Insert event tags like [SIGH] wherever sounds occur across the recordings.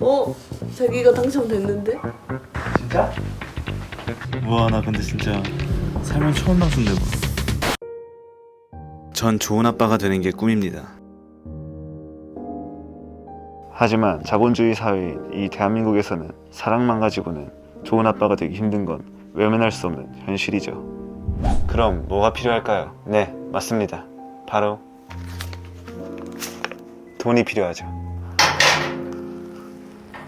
어? 자기가 당첨됐는데? 진짜? 우와 나 근데 진짜 살면 처음 당선되고 전 좋은 아빠가 되는 게 꿈입니다 하지만 자본주의 사회인 이 대한민국에서는 사랑만 가지고는 좋은 아빠가 되기 힘든 건 외면할 수 없는 현실이죠. 그럼 뭐가 필요할까요? 네, 맞습니다. 바로 돈이 필요하죠.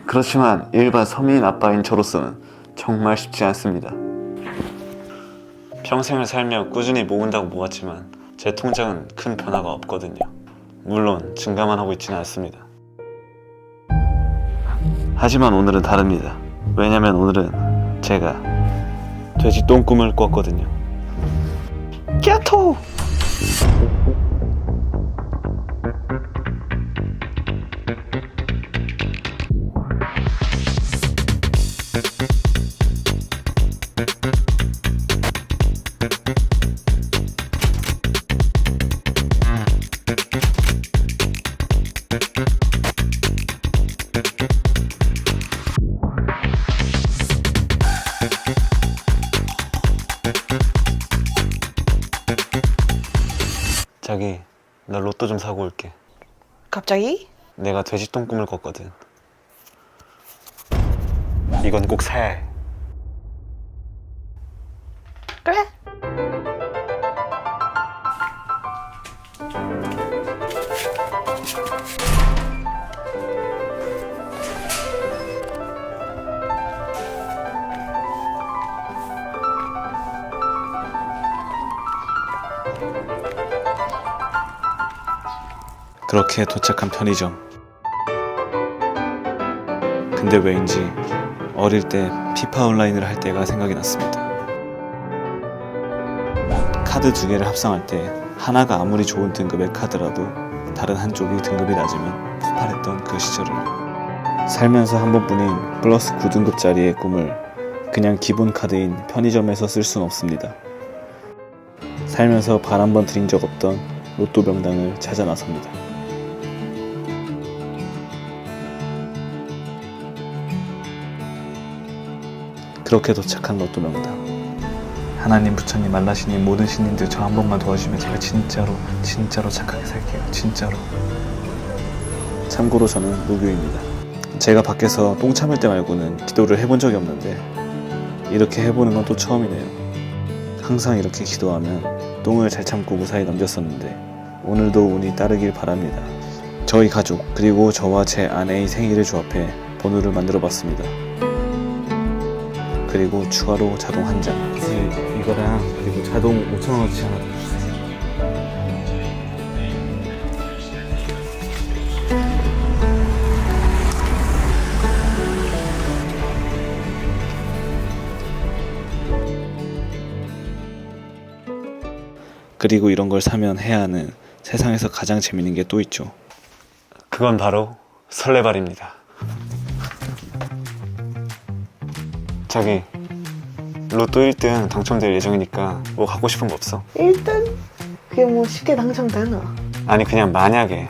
그렇지만 일반 서민 아빠인 저로서는 정말 쉽지 않습니다. 평생을 살며 꾸준히 모은다고 모았지만 제 통장은 큰 변화가 없거든요. 물론 증가만 하고 있지는 않습니다. 하지만 오늘은 다릅니다. 왜냐면 오늘은 제가 돼지 똥꿈을 꿨거든요. 야토! 자기, 나 로또 좀 사고 올게. 갑자기? 내가 돼지 똥 꿈을 꿨거든. 이건 꼭 사야 해. 그래 그렇게 도착한 편의점. 근데 왜인지 어릴 때 피파 온라인을 할 때가 생각이 났습니다. 카드 두 개를 합성할 때 하나가 아무리 좋은 등급의 카드라도 다른 한쪽이 등급이 낮으면 폭발했던 그 시절을. 살면서 한 번뿐인 플러스 9등급짜리의 꿈을 그냥 기본 카드인 편의점에서 쓸 순 없습니다. 살면서 발 한 번 들인 적 없던 로또 명당을 찾아 나섭니다 그렇게 도착한 로또 명당. 하나님, 부처님, 알라시님, 모든 신님들 저 한 번만 도와주시면 제가 진짜로, 진짜로 착하게 살게요. 진짜로. 참고로 저는 무교입니다. 제가 밖에서 똥 참을 때 말고는 기도를 해본 적이 없는데 이렇게 해보는 건 또 처음이네요. 항상 이렇게 기도하면 똥을 잘 참고 무사히 넘겼었는데 오늘도 운이 따르길 바랍니다. 저희 가족 그리고 저와 제 아내의 생일을 조합해 번호를 만들어 봤습니다. 그리고 추가로 자동 한 장. 이거랑 그리고 자동 5천 원어치 하나 더 주세요. 그리고 이런 걸 사면 해야 하는 세상에서 가장 재밌는 게 또 있죠. 그건 바로 설레발입니다. 자기, 로또 1등 당첨될 예정이니까 뭐 갖고 싶은 거 없어? 1등? 그게 뭐 쉽게 당첨되나? 아니 그냥 만약에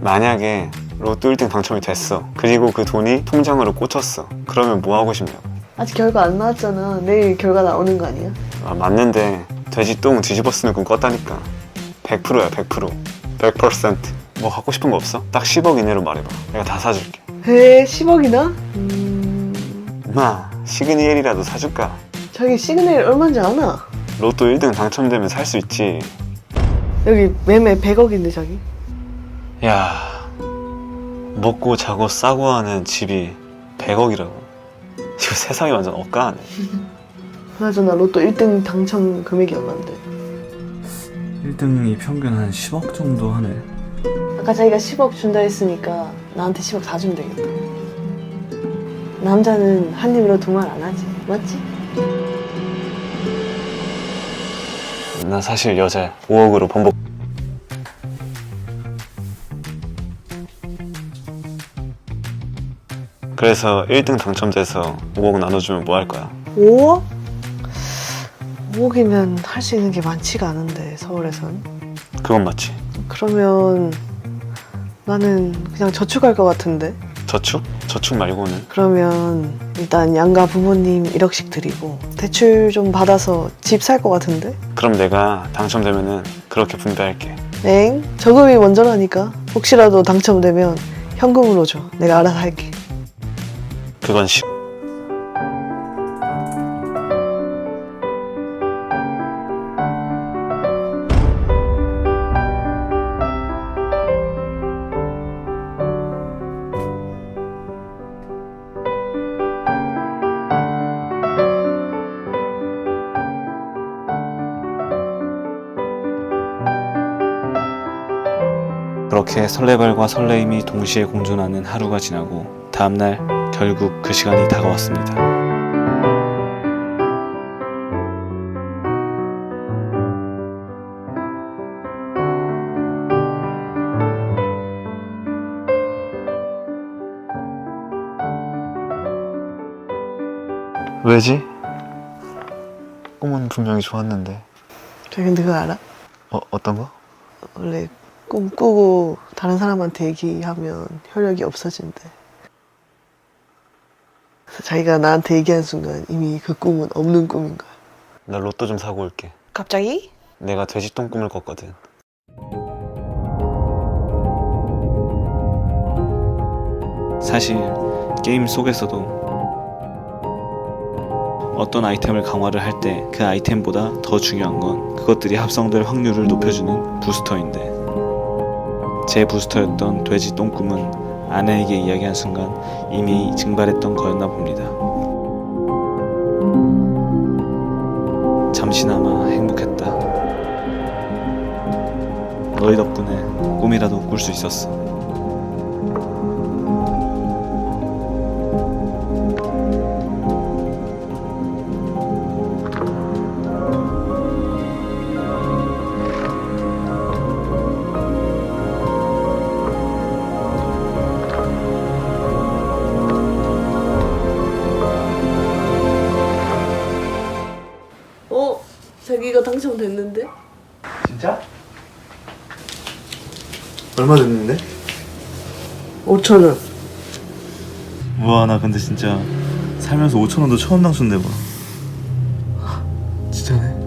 만약에 로또 1등 당첨이 됐어 그리고 그 돈이 통장으로 꽂혔어 그러면 뭐 하고 싶냐고 아직 결과 안 나왔잖아 내일 결과 나오는 거 아니야? 아, 맞는데 돼지 똥 뒤집어 쓰는 꿈 꿨다니까 100%야 100% 100%뭐 갖고 싶은 거 없어? 딱 10억 이내로 말해봐 내가 다 사줄게 에 10억이나? 음... 마 시그니엘이라도 사줄까? 자기 시그널 얼마인지 아나? 로또 1등 당첨되면 살 수 있지 여기 매매 100억인데 자기 야 먹고 자고 싸고 하는 집이 100억이라고 이거 세상이 완전 억까하네 [LAUGHS] 그나저나 로또 1등 당첨 금액이 얼만데 1등이 평균 한 10억 정도 하네. 아까 자기가 10억 준다 했으니까 나한테 10억 다 주면 되겠다 남자는 한 입으로 두 말 안 하지 맞지? 나 사실 여자 5억으로 번복 그래서 1등 당첨돼서 5억 나눠주면 뭐 할 거야? 5억? 5억이면 할 수 있는 게 많지가 않은데 서울에선 그건 맞지 그러면 나는 그냥 저축할 것 같은데 저축? 저축 말고는 그러면 일단 양가 부모님 1억씩 드리고 대출 좀 받아서 집 살 것 같은데? 그럼 내가 당첨되면은 그렇게 분배할게 엥? 저금이 먼저라니까 혹시라도 당첨되면 현금으로 줘 내가 알아서 할게 그건 시... 그렇게 설레발과 설레임이 동시에 공존하는 하루가 지나고 다음날 결국 그 시간이 다가왔습니다. 왜지? 꿈은 분명히 좋았는데 근데 그거 알아? 어, 어떤 거? 원래 꿈 꾸고 다른 사람한테 얘기하면 효력이 없어진대. 자기가 나한테 얘기한 순간 이미 그 꿈은 없는 꿈인 거야. 나 로또 좀 사고 올게. 갑자기? 내가 돼지똥 꿈을 꿨거든. 사실 게임 속에서도 어떤 아이템을 강화를 할 때 그 아이템보다 더 중요한 건 그것들이 합성될 확률을 높여주는 부스터인데 제 부스터였던 돼지 똥꿈은 아내에게 이야기한 순간 이미 증발했던 거였나 봅니다. 잠시나마 행복했다. 너희 덕분에 꿈이라도 꿀 수 있었어. 어? 자기가 당첨됐는데? 진짜? 얼마 됐는데? 5천 원 우와 나 근데 진짜 살면서 5천 원도 처음 당첨돼 봐. 진짜네